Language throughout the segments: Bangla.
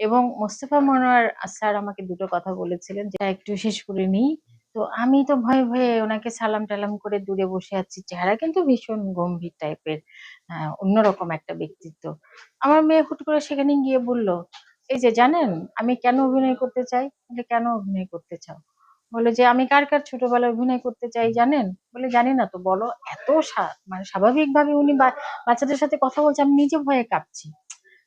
এবং মোস্তফা মনোয়ার স্যার আমাকে দুটো কথা বলেছিলেন যে একটু শেষ করে নিই। তো আমি তো ভয়ে ভয়ে ওনাকে সালাম টালাম করে দূরে বসে আছি। চেহারা কিন্তু ভীষণ গম্ভীর টাইপের অন্যরকম একটা ব্যক্তিত্ব। আমার মেয়ে হুট করে সেখানে গিয়ে বলল, এই যে জানেন, আমি কেন অভিনয় করতে চাই? বলে, কেন অভিনয় করতে চাও? বলে যে, আমি কার কার ছোটবেলায় অভিনয় করতে চাই জানেন? বলে, জানি না তো, বলো, এত মানে স্বাভাবিকভাবে উনি বাচ্চাদের সাথে কথা বলছে, আমি নিজে ভয়ে কাঁপছি।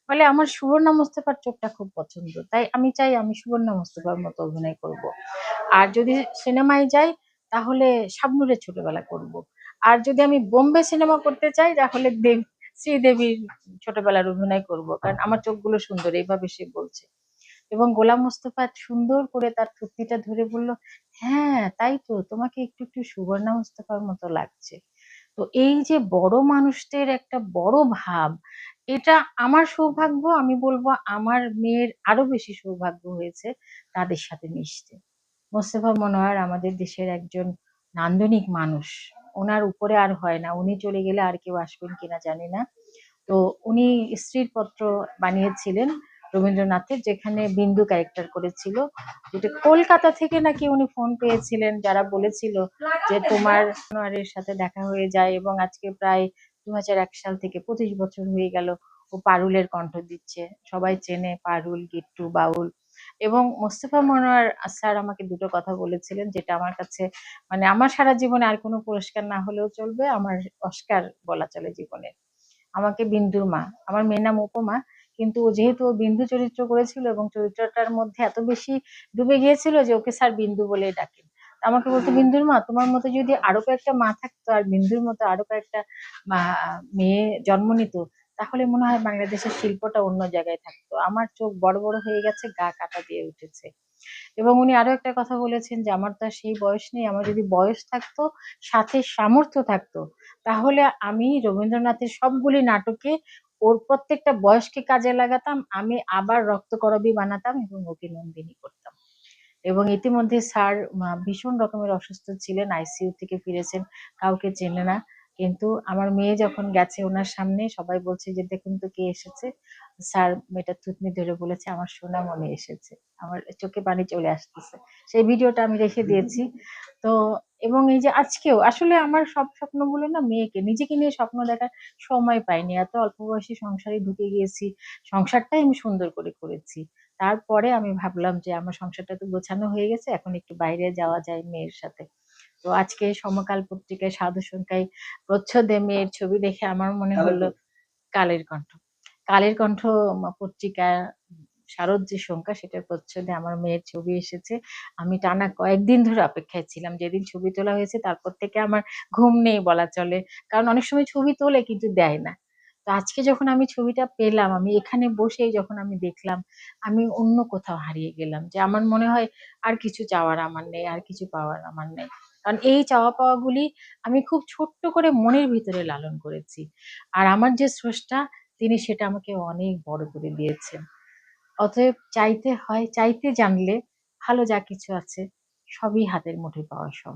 বলে আমার সুবর্ণা মোস্তফার চোখটা খুব পছন্দ তাই আমি চাই আমি সুবর্ণা মোস্তফার মতো অভিনয় করব। আর যদি সিনেমায় যাই, তাহলে শাবনুরের ছোটবেলা করব। আর যদি আমি বোম্বে সিনেমা করতে চাই, তাহলে দেব, শ্রীদেবীর ছোটবেলার অভিনয় করব কারণ আমার চোখগুলো সুন্দর, এইভাবে সে বলছে এবং গোলাম মোস্তফা সুন্দর করে তার থুতিটা ধরে বলল হ্যাঁ তাই তো, তোমাকে একটু একটু সুবর্ণা মোস্তফার মতো লাগছে তো এই যে বড় মানুষদের একটা বড় ভাব, এটা আমার সৌভাগ্য, আমি বলব আমার মেয়ের আরও বেশি সৌভাগ্য হয়েছে তাদের সাথে মিশতে। মোস্তফা মনোয়ার আমাদের দেশের একজন নান্দনিক মানুষ। ওনার উপরে আর হয় না, উনি চলে গেলে আর কেউ আসবেন কিনা জানি না। তো উনি স্ত্রীর পত্র বানিয়েছিলেন রবীন্দ্রনাথের, যেখানে বিন্দু ক্যারেক্টার করেছিল, যেটা কলকাতা থেকে নাকি উনি ফোন পেয়েছিলেন, যারা বলেছিল যে তোমার মনোয়ারের সাথে দেখা হয়ে যায় এবং আজকে প্রায় দু এক সাল থেকে পঁচিশ বছর হয়ে গেল, ও পারুলের কণ্ঠ দিচ্ছে। সবাই চেনে পারুল, গিট্টু, বাউল। এবং মোস্তফা মনোয়ার স্যার আমাকে দুটো কথা বলেছিলেন, যেটা আমার কাছে মানে আমার সারা জীবনে আর কোনো পুরস্কার না হলেও চলবে, আমার অস্কার বলা চলে জীবনে আমাকে বিন্দুর মা, আমার মেয়ের নাম উপমা কিন্তু যেহেতু ও বিন্দু চরিত্র করেছিল এবং চরিত্রটার মধ্যে এত বেশি ডুবে গিয়েছিল যে ওকে স্যার বিন্দু বলেই ডাকেন। আমাকে বলতো, বিন্দুর মা, তোমার মতো যদি আরও কয়েকটা মা থাকতো আর বিন্দুর মতো আরও কয়েকটা মেয়ে জন্ম নিত, তাহলে মনে হয় বাংলাদেশের শিল্পটা অন্য জায়গায় থাকতো। আমার চোখ বড় বড় হয়ে গেছে, গা কাটা দিয়ে উঠেছে। এবং উনি আরও একটা কথা বলেছেন যে, আমার তো সেই বয়স নেই, আমার যদি বয়স থাকতো, সাথে সামর্থ্য থাকতো, তাহলে আমি রবীন্দ্রনাথের সবগুলি নাটকে ওর প্রত্যেকটা বয়সকে কাজে লাগাতাম, আমি আবার রক্তকরবী বানাতাম এবং ওকে নন্দিনী করতাম। এবং ইতিমধ্যে স্যার ভীষণ রকমের অসুস্থ ছিলেন, আইসিইউ থেকে ফিরেছেন, কাউকে চেনে না। কিন্তু আমার মেয়ে যখন গেছে ওনার সামনে, সবাই বলছে যে, দেখুন তো কে এসেছে। স্যার মেয়েটা থুতনি ধরে বলেছে, আমার সোনা মনে এসেছে, আমার চোখে পানি চলে আসতেছে। সেই ভিডিওটা আমি রেখে দিয়েছি। তো এবং এই যে আজকেও আসলে আমার সব স্বপ্নগুলো না মেয়েকে নিজেকে নিয়ে স্বপ্ন দেখার সময় পাইনি। এত অল্প বয়সী সংসারে ঢুকে গিয়েছি সংসারটাই আমি সুন্দর করে করেছি। তারপরে আমি ভাবলাম যে আমার সংসারটা তো গোছানো হয়ে গেছে এখন একটু বাইরে যাওয়া যায় মেয়ের সাথে। তো আজকে সমকাল পত্রিকায় সাধু সংখ্যায় প্রচ্ছদে মেয়ের ছবি দেখে আমার মনে হলো কালের কণ্ঠ। কালের কণ্ঠ পত্রিকা শারদ যে সংখ্যা, সেটার প্রচ্ছদে আমার মেয়ের ছবি এসেছে। আমি টানা কয়েকদিন ধরে অপেক্ষায় ছিলাম। যেদিন ছবি তোলা হয়েছে, তারপর থেকে আমার ঘুম নেই বলা চলে। কারণ অনেক সময় ছবি তোলে কিন্তু দেয় না। তো আজকে যখন আমি ছবিটা পেলাম, আমি এখানে বসেই যখন আমি দেখলাম, আমি অন্য কোথাও হারিয়ে গেলাম। যে আমার মনে হয় আর কিছু চাওয়ার আমার নেই, আর কিছু পাওয়ার আমার নেই। কারণ এই চাওয়া পাওয়াগুলি আমি খুব ছোট্ট করে মনের ভিতরে লালন করেছি। আর আমার যে স্রষ্টা, তিনি সেটা আমাকে অনেক বড় করে দিয়েছেন। অতএব চাইতে হয় চাইতে জানলে ভালো যা কিছু আছে সবই হাতের মুঠোয় পাওয়া সম্ভব।